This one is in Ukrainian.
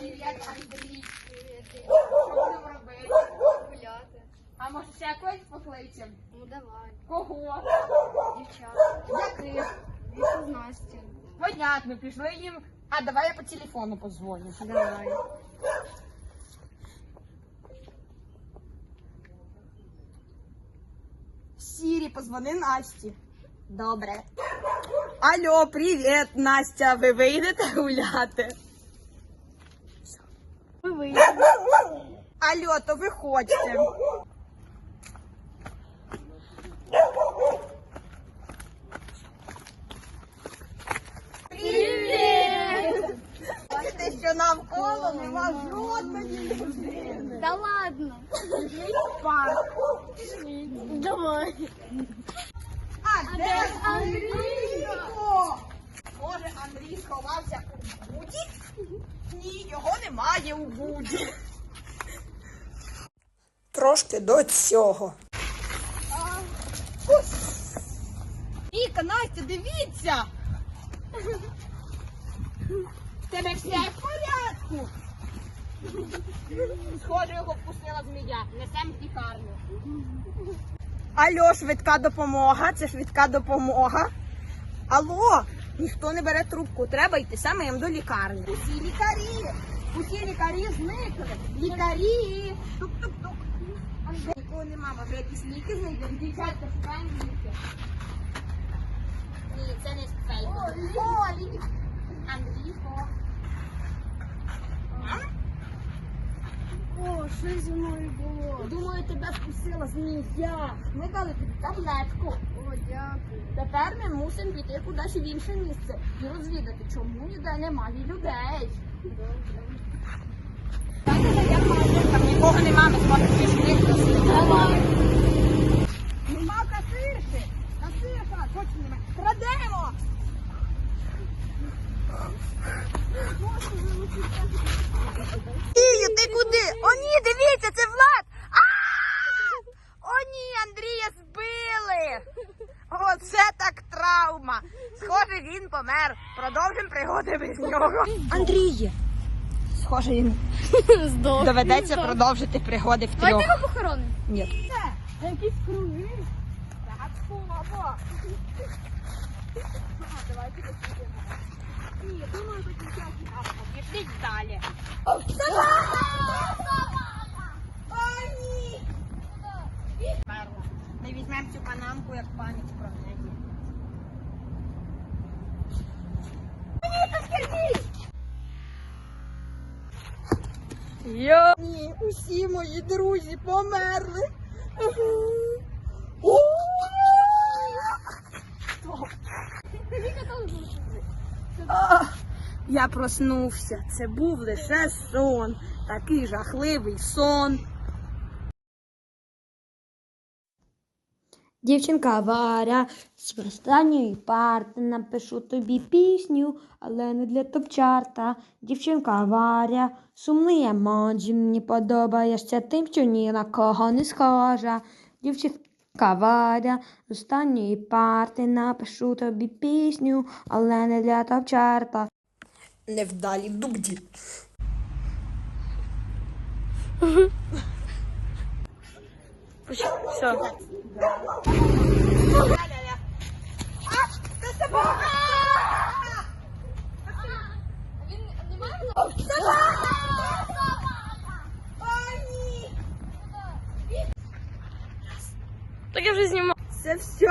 Привіт, Андрій. Що будемо робити? Гуляти. А може ще когось покличемо? Ну давай. Кого? Дівчата. Яких? Віку з Понятно, пішли їм. А давай я по телефону позвоню. Давай. Сірі, позвони Насті. Добре. Алло, привіт, Настя. Ви вийдете гуляти? Ми вийдемо. Алло, то виходьте. Привіт! Бачите, що навколо нема жодної людини. Та ладно. Парк. Давай. А де ж Андрій? Може, Андрій сховався у буді? Ні, його немає у буді. Трошки до цього. Віка, Настя, дивіться! Тебе все в порядку. Схоже, його впустила змія. Несем в лікарню. Алло, швидка допомога. Це швидка допомога. Алло, ніхто не бере трубку. Треба йти самим до лікарні. Усі лікарі. Усі лікарі зникли. Лікарі. Тук-тук-тук. Нікого нема, може якісь ліки знайдемо. Дівчатка, шукаємо ліки. Ні, це не фейк. О, ліки. Андрійко. А? О, що зі мною було? Думаю, тебе вкусила змія. Ми дали тобі таблетку. О, дякую. Тепер ми мусимо піти кудись в інше місце і розвідати, чому ніде немає людей. Добре. зайдемо як там нікого нема, ми зможемо пішли. Давай. Нема касирки. Касирка, точно нема. Крадемо. Ію, ти куди? О, ні, дивіться, це Влад. А! О, ні, Андрія збили. Оце так травма. Схоже, він помер. Продовжимо пригоди без нього. Андрій. Схоже, він доведеться продовжити пригоди в трьох. Давайте його похоронимо. Ні. Якісь круги. Так, слабо. Давайте посидимо. Ні, думаю, тут нічого Пішліть далі. Ми візьмемо цю панамку як пам'ять про неї. Йо! Ні, усі мої друзі померли. О! А, Я проснувся. Це був лише сон. Такий жахливий сон. Дівчинка Варя з останньої парти напишу тобі пісню, але не для топ-чарта. Дівчинка Варя, сумний емоджі, мені подобаєшся тим, що ні на кого не схожа. Дівчинка Варя з останньої парти напишу тобі пісню, але не для топ-чарта. Невдалі дубді. Все. Так я вже знімаю. Це все.